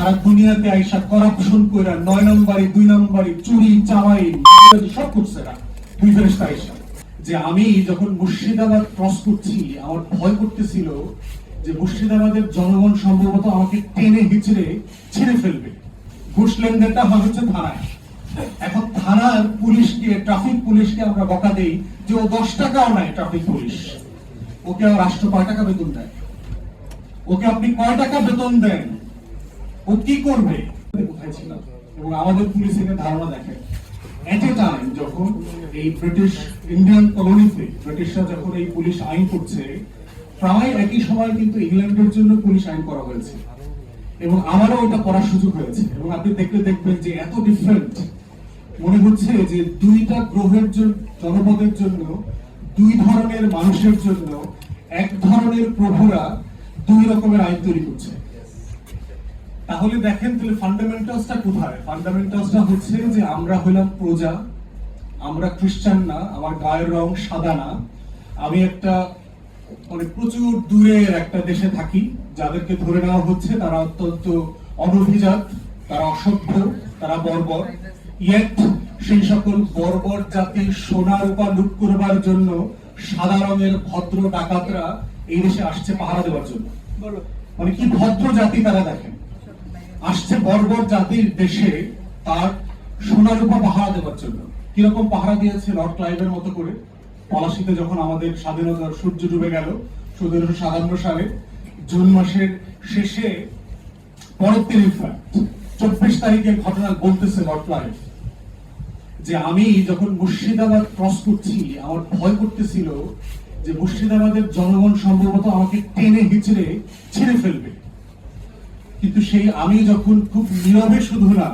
সারা দুনিয়াতে আইসা করাপশন কইরা নয় নম্বরে, দুই নম্বরে, চুরি চামাই সব করছে এরা। দুই ফেরেস্তা আইসা। যে আমি যখন মুর্শিদাবাদ ক্রস করছি, আমার ভয় করতেছিল যে মুর্শিদাবাদের জনগণ সম্ভবত আমাকে টেনে হিচড়ে ছেড়ে ফেলবে। ঘুষ লেনদেনটা হয় হচ্ছে থানায়। এখন থানার পুলিশকে, ট্রাফিক পুলিশকে আমরা বকা দেই যে ও দশ টাকাও নেয় ট্রাফিক পুলিশ। ওকে রাষ্ট্র কয় টাকা বেতন দেয়? ওকে আপনি কয় টাকা বেতন দেন? ও কি করবে? কোথায় ছিল? এবং আমাদের পুলিশ ধারণা দেখে এট এ টাইম যখন এই ব্রিটিশ ইন্ডিয়ান কলোনিতে ব্রিটিশরা যখন এই পুলিশ আইন করছে, প্রায় একই সময় কিন্তু ইংল্যান্ডের জন্য পুলিশ আইন করা হয়েছে। এবং আমারও ওটা পড়ার সুযোগ হয়েছে। এবং আপনি দেখলে দেখবেন যে এত ডিফারেন্ট মনে হচ্ছে যে দুইটা গ্রহের জন্য জনপদের জন্য, দুই ধরনের মানুষের জন্য, এক ধরনের প্রভুরা দুই রকমের আইন তৈরি করছে। তাহলে দেখেন তাহলে ফান্ডামেন্টালসটা কোথায়? ফান্ডামেন্টালসটা হচ্ছে যে আমরা হইলাম প্রজা আমরা খ্রিস্টান না আমার গায়ের রং সাদা না। আমি একটা মানে প্রচুর দূরের একটা দেশে থাকি যাদেরকে ধরে নেওয়া হচ্ছে তারা অত্যন্ত অনভিজাত তারা অসভ্য তারা বর্বর। ইয়েট সেই সকল বর্বর জাতির সোনা রূপা লুট করবার জন্য সাদা রঙের ভদ্র ডাকাতরা এই দেশে আসছে পাহারা দেওয়ার জন্য। মানে কি ভদ্র জাতি তারা দেখেন? আসছে বর্বর জাতির দেশে তার সোনারূপা পাহারা দেওয়ার জন্য। কীরকম পাহারা দিয়েছে লর্ড ক্লাইভের মতো করে? পলাশিতে যখন আমাদের স্বাধীনতার সূর্য ডুবে গেল চোদ্দশো সাতান্ন সালে, জুন মাসের শেষে পরের চব্বিশ তারিখের ঘটনা বলতেছে লর্ড ক্লাইভ যে আমি যখন মুর্শিদাবাদ ক্রস করছি, আমার ভয় করতেছিল যে মুর্শিদাবাদের জনগণ সম্ভবত আমাকে টেনে হিচড়ে ছেড়ে ফেলবে। কিন্তু সেই আমি যখন খুব নীরবে শুধু না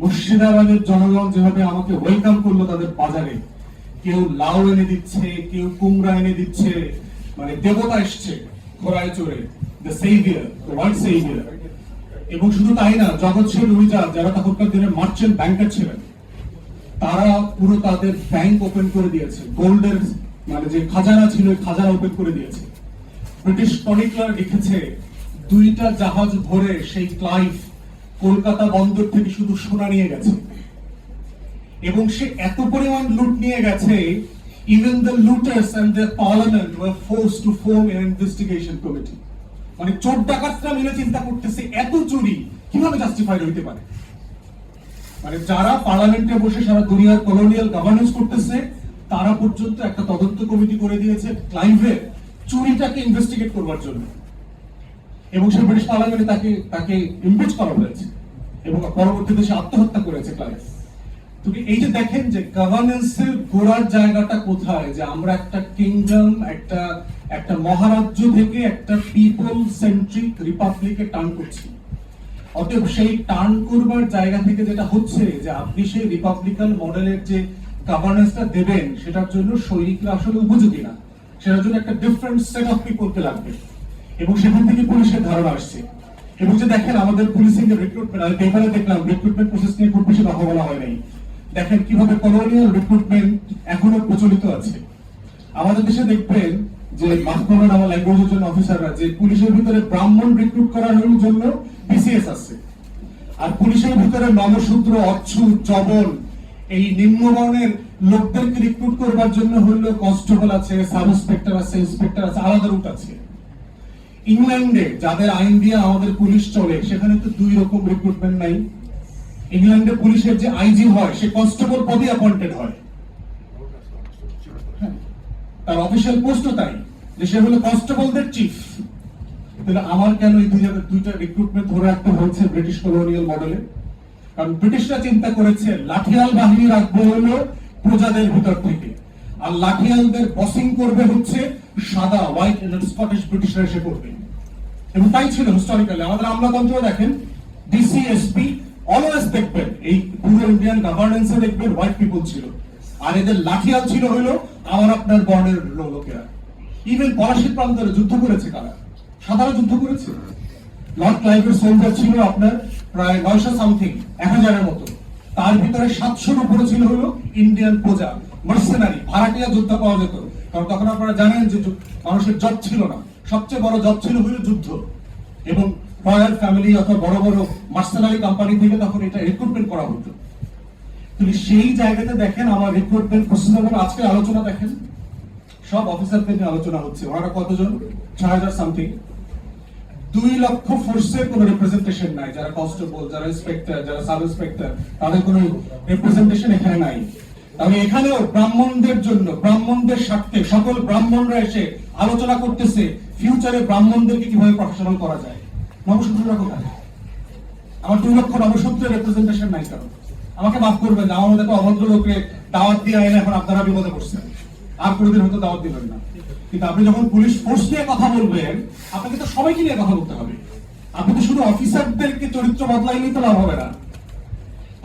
মুর্শিদাবাদের জনগণ যেভাবে আমাকে ওয়েলকাম করল তাদের বাজারে, কেউ লাউ এনে দিচ্ছে, কেউ কুমড়া এনে দিচ্ছে মানে দেবতা এসছে ঘোড়ায় চড়ে the saviour the world saviour এবং শুধু তাই না, জগৎ শেখ রুইজার যারা তখনকার দিনে মার্চেন্ট ব্যাংকার ছিলেন, তারা পুরো তাদের ব্যাংক ওপেন করে দিয়েছে, গোল্ডের মানে যে খাজানা ছিল খাজানা ওপেন করে দিয়েছে। ব্রিটিশ ক্রনিকলার লিখেছে দুইটা জাহাজ ভরে সেই ক্লাইভ কলকাতা বন্দর থেকে শুধু সোনা নিয়ে গেছে। এবং সে এত পরিমাণ লুট নিয়ে গেছে even the looters and the parliament were forced to form an investigation committee মানে চোর ডাকাতরা মিলে চিন্তা করতেছে, এত চুরি কীভাবে জাস্টিফাইড হইতে পারে? মানে যারা পার্লামেন্টে বসে সারা দুনিয়ার কলোনিয়াল গভর্নেন্স করতেছে, তারা পর্যন্ত একটা তদন্ত কমিটি করে দিয়েছে ক্লাইভের চুরিটাকে ইনভেস্টিগেট করবার জন্য। এবং সে ব্রিটিশ পার্লামেন্টে তাকে তাকে ইমপিচ করা হয়েছে এবং পরবর্তীতে সে আত্মহত্যা করেছে ক্লাইভ তো এই যে দেখেন যে গভর্নেন্সের গোড়ার জায়গাটা কোথায়? যে আমরা একটা কিংডম একটা একটা মহারাজ্য থেকে একটা পিপল সেন্ট্রিক রিপাবলিকে টার্ন করছি। অতএব সেই টার্ন করবার জায়গা থেকে যেটা হচ্ছে যে আপনি সেই রিপাবলিকান মডেলের যে গভর্নেন্সটা দেবেন, সেটার জন্য সৈনিকরা আসলে উপযোগী না। সেটার জন্য একটা ডিফারেন্ট সেট অফ পিপলকে লাগবে। এবং সেখান থেকে পুলিশের ধারণা আসছে। এবং যে দেখেন আমাদের পুলিশিং এর রিক্রুটমেন্ট আমি পেপারে দেখলাম রিক্রুটমেন্ট প্রসেস নিয়ে খুব বেশি কথা বলা হয় নাই। দেখেন কীভাবে কলোনিয়াল রিক্রুটমেন্ট এখনও প্রচলিত আছে। আমাদের দেশে দেখবেন যে মাহকমের আমার ল্যাঙ্গুয়েজের জন্য অফিসাররা যে পুলিশের ভিতরে ব্রাহ্মণ রিক্রুট করার জন্য বিসিএস আছে। আর পুলিশের ভিতরে এই নিম্নবর্ণের লোকদেরকে রিক্রুট করবার জন্য হলো কনস্টেবল আছে সাব ইন্সপেক্টর আছে ইন্সপেক্টর আছে, আলাদা রুট আছে। ইংল্যান্ডে যাদের আইন দিয়ে আমাদের পুলিশ চলে সেখানে তো দুই রকম রিক্রুটমেন্ট নাই। ইংল্যান্ডে পুলিশের যে আইজি হয় সে কনস্টেবল পদে অ্যাপয়েন্টেড হয়। হ্যাঁ, তার অফিসিয়াল পোস্টও তাই যে সে হলো কনস্টেবলদের চিফ তাহলে আমার কেন এই দুই জায়গায় দুইটা রিক্রুটমেন্ট ধরে রাখতে হয়েছে ব্রিটিশ কলোনিয়াল মডেলে কারণ ব্রিটিশরা চিন্তা করেছে লাঠিয়াল বাহিনী রাখব হলো প্রজাদের ভিতর থেকে। আর লাঠিয়ালদের বসিং করবে হচ্ছে সাদা হোয়াইট স্কটিশ ব্রিটিশরা এসে করবে এবং তাই ছিল হিস্টোরিক্যালি আমাদের আমলাতন্ত্র দেখেন ডিসিএসপি অলওয়েজ দেখবেন, এই পুরো ইন্ডিয়ান গভর্নেন্সে দেখবেন হোয়াইট পিপল ছিল। আর এদের লাঠিয়াল ছিল হইল আমার আপনার বর্ণের লোকেরা। ইভেন পলাশির প্রান্তরে যুদ্ধ করেছে কারা? সাধারণ যুদ্ধ করেছে? লর্ড ক্লাইভের সোলজার ছিল আপনার প্রায় নয়শো সামথিং এক হাজারের মতো। তার ভিতরে সাতশোর উপরে ছিল হলো ইন্ডিয়ান প্রজা মার্সেনারি ভাড়াটিয়া যোদ্ধা পাওয়া যেত। কারণ তখন আপনারা জানেন যে মানুষের জব ছিল না। সবচেয়ে বড় জব ছিল হলো যুদ্ধ। এবং রয়্যাল ফ্যামিলি অথবা বড় বড় মার্সেনারি কোম্পানি থেকে তখন এটা রিক্রুটমেন্ট করা হতো। তুমি সেই জায়গাতে দেখেন, আমার রিক্রুটমেন্ট প্রসেসর আজকে আলোচনা দেখেন। সব অফিসারদের নিয়ে আলোচনা হচ্ছে। ওনারা কতজন? ছয় হাজার সামথিং দুই লক্ষ ফোর্সের কোনো রিপ্রেজেন্টেশন নাই। যারা কনস্টেবল যারা ইন্সপেক্টর যারা সাব ইন্সপেক্টর তাদের কোনো রিপ্রেজেন্টেশন এখানে নাই। তাহলে এখানেও ব্রাহ্মণদের জন্য, ব্রাহ্মণদের স্বার্থে সকল ব্রাহ্মণরা এসে আলোচনা করতেছে ফিউচারে ব্রাহ্মণদেরকে কীভাবে প্রফেশনাল করা যায়। কোথায়? আমার দুই লক্ষ নাই কারণ। আমাকে মাফ করবেন, আমার মধ্যে অভদ্র দাওয়াত দিয়ে এনে এখন আপনারা বিপদে পড়ছেন। আর কোনোদিন হয়তো দাওয়াত দিবেন না। কিন্তু আপনি যখন পুলিশ ফোর্স নিয়ে কথা বলবেন, আপনাকে তো সবাইকে নিয়ে কথা বলতে হবে। আপনি তো শুধু অফিসারদেরকে চরিত্র বদলাইলেই তো লাভ হবে না।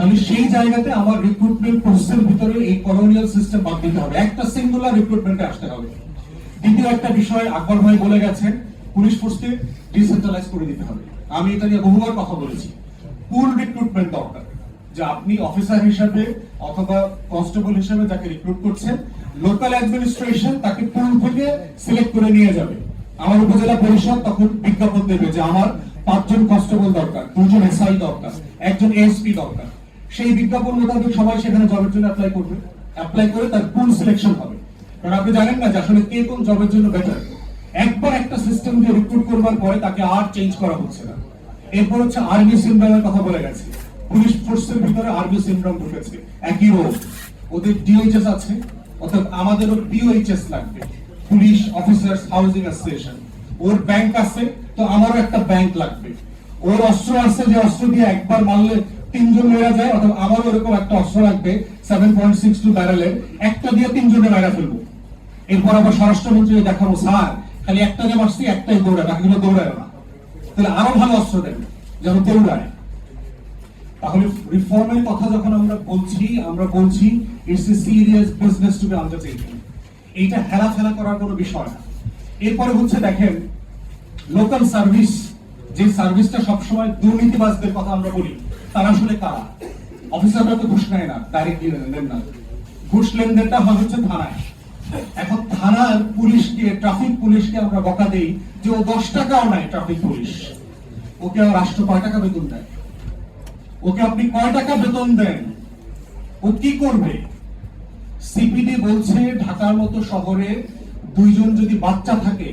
তাহলে সেই জায়গাতে আমার রিক্রুটমেন্ট প্রসেসের ভিতরে এই কলোনিয়াল সিস্টেম বাদ দিতে হবে। একটা সিঙ্গুলার রিক্রুটমেন্টে আসতে হবে। দ্বিতীয় একটা বিষয় আকবর ভাই বলে গেছেন, পুলিশ ফোর্সকে ডিসেন্ট্রালাইজ করে দিতে হবে। আমি এটা নিয়ে বহুবার কথা বলেছি। পুল রিক্রুটমেন্ট দরকার, যে আপনি অফিসার হিসাবে অথবা কনস্টেবল হিসাবে যাকে রিক্রুট করছেন লোকাল অ্যাডমিনিস্ট্রেশন তাকে পুল থেকে সিলেক্ট করে নিয়ে যাবে। আমার উপজেলা পরিষদ তখন বিজ্ঞাপন দেবে যে আমার পাঁচজন কনস্টেবল দরকার, দুজন এসআই দরকার, একজন এসপি দরকার। সেই বিজ্ঞাপন মোতাবেক সবাই সেখানে জবের জন্য অ্যাপ্লাই করবে। অ্যাপ্লাই করে তার পুল সিলেকশন হবে কারণ আপনি জানেন না যে আসলে কে কোন জবের জন্য বেটার একবার একটা সিস্টেম দিয়ে রিক্রুট করবার পরে তাকে আর চেঞ্জ করা হচ্ছে না। এরপর হচ্ছে আর্মি সিন্ড্রোমের কথা বলে গেছে। পুলিশ ফোর্সের ভিতরে আর্মি সিন্ড্রোম ঢুকেছে। একই রোগ। ওদের ডিওএইচএস আছে, অর্থাৎ আমাদেরও পিওএইচএস লাগবে। পুলিশ অফিসার্স হাউজিং অ্যাসোসিয়েশন ওর ব্যাংক আছে, তো আমারও একটা ব্যাংক লাগবে। ওর অস্ত্র আছে, যে অস্ত্র দিয়ে একবার মারলে তিনজন মেরা যায়, অথবা আমারও এরকম একটা অস্ত্র লাগবে সেভেন পয়েন্ট সিক্স টু ব্যারেলের একটা দিয়ে তিনজনে মেরা ফেলব। এরপর আবার স্বরাষ্ট্রমন্ত্রী দেখাবো, স্যার, খালি একটা যে মারছি, একটাই দৌড়ায়, বাকিগুলো দৌড়ায় না। তাহলে আরও ভালো অস্ত্র দেন, যেন দৌড়ায়। তাহলে রিফর্মের কথা যখন আমরা বলছি আমরা বলছি it's a serious business to be undertaking এইটা হেলা ফেলা করার কোনো বিষয় না। এরপরে হচ্ছে দেখেন লোকাল সার্ভিস যে সার্ভিসটা সবসময় দুর্নীতিবাজদের কথা আমরা বলি তারা আসলে কারা? অফিসাররা তো ঘুষ নেয় না ডাইরেক্টলি নেন না। ঘুষ লেনদেনটা হয় হচ্ছে থানায়। এখন থানার পুলিশকে ট্রাফিক পুলিশকে আমরা বকা দেই যে ও দশ টাকাও নাই ট্রাফিক পুলিশ। ওকে রাষ্ট্র কয় টাকা বেতন দেয়? ওকে আপনি কয় টাকা বেতন দেন? ও কি করবে? সিপিডি বলছে ঢাকার মতো শহরে দুইজন যদি বাচ্চা থাকে,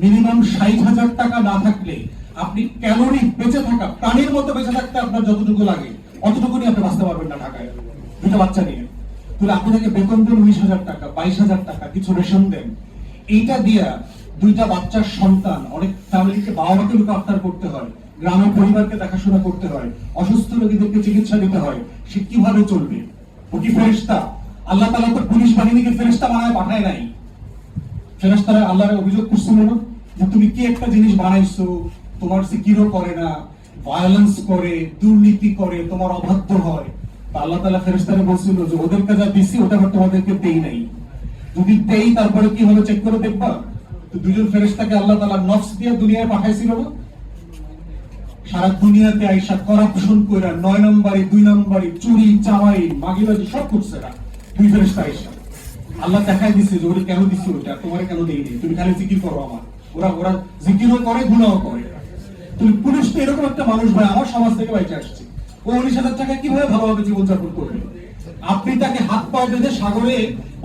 মিনিমাম ষাট হাজার টাকা না থাকলে আপনি ক্যালোরি বেঁচে থাকা, প্রাণীর মতো বেঁচে থাকতে আপনার যতটুকু লাগে, অতটুকুনি আপনি বাঁচতে পারবেন না ঢাকায়। দুটো বাচ্চা নিয়ে। তাহলে আপনি তাকে বেতন দেন উনিশ হাজার টাকা, বাইশ হাজার টাকা, কিছু রেশন দেন। এইটা দিয়া দুইটা বাচ্চার সন্তান, অনেক ফ্যামিলিকে বাবা মাকে লোক আফতার করতে হয় গ্রামের পরিবারকে দেখাশোনা করতে হয়, অসুস্থ রোগীদেরকে চিকিৎসা দিতে হয়, সে কীভাবে চলবে? ও কি ফেরেস্তা আল্লাহ তালা তো পুলিশ বাহিনীকে ফেরেস্তা বানায় পাঠায় নাই। ফেরেস্তারা আল্লাহর অভিযোগ করছিল না যে তুমি কি একটা জিনিস বানাইছো তোমার সিকিরও করে না ভায়োলেন্স করে, দুর্নীতি করে, তোমার অবাধ্য হয়। আল্লাহ তালা ফেরেস্তারা বলছিল, যে ওদেরকে যা দিছি, ওটা আবার তোমাদেরকে দেই নাই। যদি দেই, তারপরে কি হলো চেক করে দেখবা? তো দুজন ফেরেস্তাকে আল্লাহ তালা নফস দিয়ে দুনিয়ায় পাঠাইছিল না? সারা দুনিয়াতে আইসা করাপশন কইরা নয় নম্বরে, দুই নম্বরে, চুরি মাগিবাজি সব করছে না দুই ফেরেস্তা আইসা। আল্লাহ দেখাই দিছে যে ওরে কেন দিছি ওটা তোমার কেন দেইনি তুমি খালি জিকির করো আমার। ওরা ওরা জিকিরও করে গুণাও করে। পুলিশ তো এরকম একটা মানুষ ভাই, আমার সমাজ থেকে বাইচে আসছে। ও উনিশ হাজার টাকা কীভাবে ভালোভাবে জীবনযাপন করবে? আপনি তাকে হাত পা বেঁধে সাগরে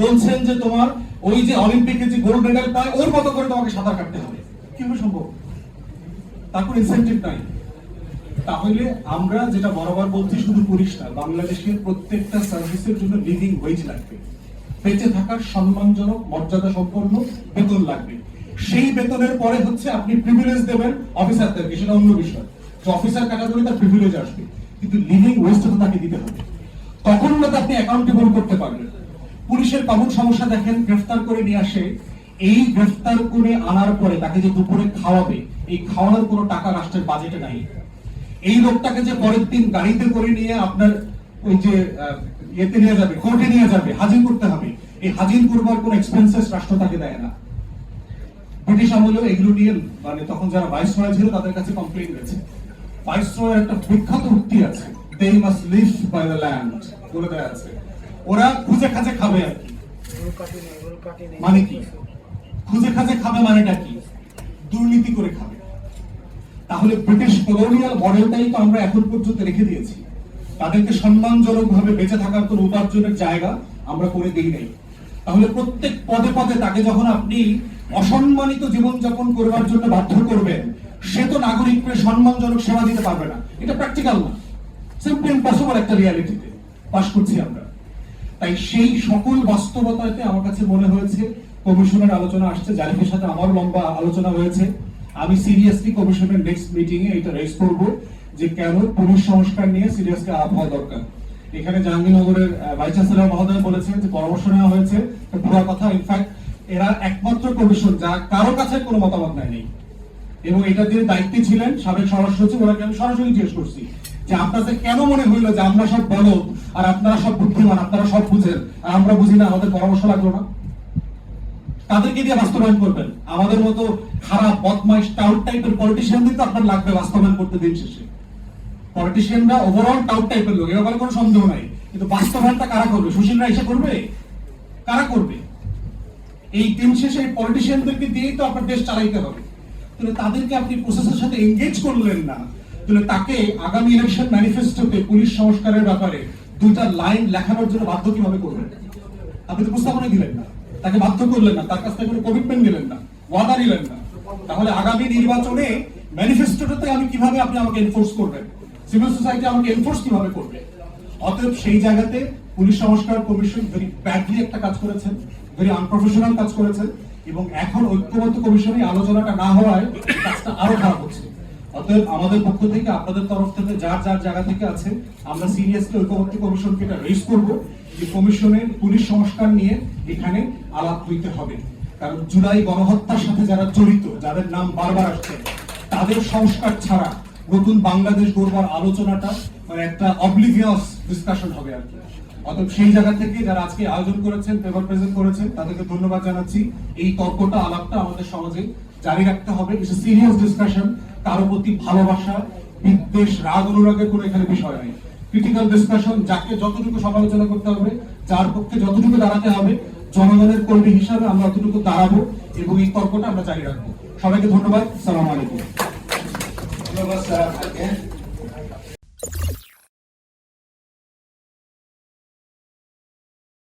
বলছেন যে তোমার ওই যে অলিম্পিকে যে গোল্ড মেডেল পায়, ওর মতো করে তোমাকে সাঁতার কাটতে হবে। কীভাবে সম্ভব? তার কোনো ইনসেন্টিভ নাই। তাহলে আমরা যেটা বরাবর বলছি, শুধু পুলিশ না, বাংলাদেশের প্রত্যেকটা সার্ভিসের জন্য লিভিং ওয়েজ লাগবে। বেঁচে থাকার সম্মানজনক মর্যাদা সম্পন্ন বেতন লাগবে। সেই বেতনের পরে হচ্ছে আপনি প্রিভিলেজ দেবেন অফিসারদেরকে সেটা অন্য বিষয়। যে অফিসার ক্যাটাগরি তার প্রিভিলেজ আসবে, কিন্তু লিভিং ওয়েজটা তো তাকে দিতে হবে। তখন না আপনি অ্যাকাউন্টেবল করতে পারবেন পুলিশের কমন সমস্যা দেখেন, গ্রেফতার করে নিয়ে আসে। এই গ্রেফতার করে আনার পরে তাকে যে দুপুরে খাওয়াবে, এই খাওয়ানোর কোনো টাকা রাষ্ট্রের বাজেটে নাই। এই লোকটাকে যে পরের দিন গাড়িতে করে নিয়ে আপনার ওই যে ইয়েতে নিয়ে যাবে কোর্টে নিয়ে যাবে, হাজির করতে হবে। এই হাজির করবার কোন এক্সপেন্সেস রাষ্ট্র তাকে দেয় না। ব্রিটিশ আমলেও এগুলো নিয়ে মানে তখন যারা ভাইস রয় ছিল, তাদের কাছে কমপ্লেন গেছে ভাইস রয়ের একটা বিখ্যাত উক্তি আছে they must live by the land বলে দেওয়া আছে। ওরা খুঁজে খাজে খাবে আর কি। মানে কি? খুঁজে খাজে খাবে মানেটা কি? দুর্নীতি করে খাবে। তাহলে ব্রিটিশ কলোনিয়াল মডেলটাই তো আমরা এখন পর্যন্ত রেখে দিয়েছি। তাদেরকে সম্মানজনক ভাবে বেঁচে থাকার কোন উপার্জনের জায়গা আমরা করে দিই নাই। তাহলে প্রত্যেক পদে পদে তাকে যখন আপনি অসম্মানিত জীবনযাপন করবার জন্য বাধ্য করবেন সে তো নাগরিককে সম্মানজনক সেবা দিতে পারবে না। এটা প্র্যাকটিক্যাল না। সিম্পলি ইম্পসিবল একটা রিয়ালিটিতে পাশ করছি আমরা। তাই সেই সকল বাস্তবতাতে আমার কাছে মনে হয়েছে, কমিশনের আলোচনা আসছে, জারিফের সাথে আমার লম্বা আলোচনা হয়েছে। আমি সিরিয়াসলি কমিশনের নেক্সট মিটিং এ এটা রেজ করব যে কেন পুলিশ সংস্কার নিয়ে সিরিয়াসলি আপ হওয়া দরকার। এখানে জাহাঙ্গীরনগরের ভাইস চ্যান্সেলর মহোদয় বলেছেন যে পরামর্শ নেওয়া হয়েছে পুরো কথা। ইনফ্যাক্ট এরা একমাত্র কমিশন যা কারও কাছে কোনো মতামত নেয়নি এবং এটা দিয়ে দায়িত্বে ছিলেন সাবেক স্বরাষ্ট্র সচিব, ওনাকে আমি সরাসরি জিজ্ঞেস করছি যে আপনাদের কেন মনে হইল যে আমরা সব বলো আর আপনারা সব বুদ্ধিমান, আপনারা সব বুঝেন, আর আমরা বুঝি না, আমাদের পরামর্শ লাগল না? তাদেরকে দিয়ে বাস্তবায়ন করবেন। আমাদের মতো খারাপ, বদমাইশ, টাউট টাইপের পলিটিশিয়ানদের তো আপনার লাগবে বাস্তবায়ন করতে দিন শেষে। পলিটিশিয়ানরা ওভারঅল টাউট টাইপের লোক, এ ব্যাপারে কোনো সন্দেহ নাই। কিন্তু বাস্তবায়নটা কারা করবে? সুশীলরা এসে করবে? কারা করবে? এই দিন শেষে পলিটিশিয়ানদেরকে দিয়েই তো আপনার দেশ চালাইতে হবে। তাহলে তাদেরকে আপনি প্রসেসের সাথে এঙ্গেজ করলেন না। তাহলে তাকে আগামী ইলেকশন ম্যানিফেস্টোতে পুলিশ সংস্কারের ব্যাপারে দুইটা লাইন লেখানোর জন্য বাধ্য কীভাবে করবেন? আপনি তো প্রস্তাবনা দিলেন না। তাকে বাধ্য করলেন না। তার কাছ থেকে কোনো কমিটমেন্ট দিলেন না। ওয়াদা নিলেন না। তাহলে আগামী নির্বাচনে ম্যানিফেস্টোটাতে আমি কীভাবে আপনি আমাকে এনফোর্স করবেন? সিভিল সোসাইটি আমাকে এনফোর্স কীভাবে করবে? অতএব সেই জায়গাতে পুলিশ সংস্কার কমিশন ভেরি ব্যাডলি একটা কাজ করেছেন। ভেরি আনপ্রফেশনাল কাজ করেছেন এবং এখন ঐক্যবদ্ধ কমিশনে আলোচনাটা না হওয়ায় কাজটা আরও খারাপ হচ্ছে। অতএব আমাদের পক্ষ থেকে, আপনাদের তরফ থেকে, যার যার জায়গা থেকে আছে, আমরা সিরিয়াসলি ঐক্যবদ্ধ কমিশনকে এটা রেজ করব যে কমিশনের পুলিশ সংস্কার নিয়ে এখানে আলাপ হইতে হবে। কারণ জুলাই গণহত্যার সাথে যারা জড়িত, যাদের নাম বারবার আসছে, তাদের সংস্কার ছাড়া নতুন বাংলাদেশ গড়বার আলোচনাটা মানে একটা অবলিভিয়াস ডিসকাশন হবে আর কি। অতএব সেই জায়গা থেকে যারা আজকে আয়োজন করেছেন পেপার প্রেজেন্ট করেছেন, তাদেরকে ধন্যবাদ জানাচ্ছি। এই তর্কটা, আলাপটা আমাদের সমাজে জারি রাখতে হবে। ইটস সিরিয়াস ডিসকাশন কারও প্রতি ভালোবাসা, বিদ্বেষ, রাগ, অনুরাগের কোনো এখানে বিষয় নাই। ক্রিটিক্যাল ডিসকাশন যাকে যতটুকু সমালোচনা করতে হবে, যার পক্ষে যতটুকু দাঁড়াতে হবে, জনগণের কর্মী হিসাবে আমরা অতটুকু দাঁড়াবো এবং এই তর্কটা আমরা জারি রাখব। সবাইকে ধন্যবাদ। সালাম আলাইকুম। ধন্যবাদ, স্যার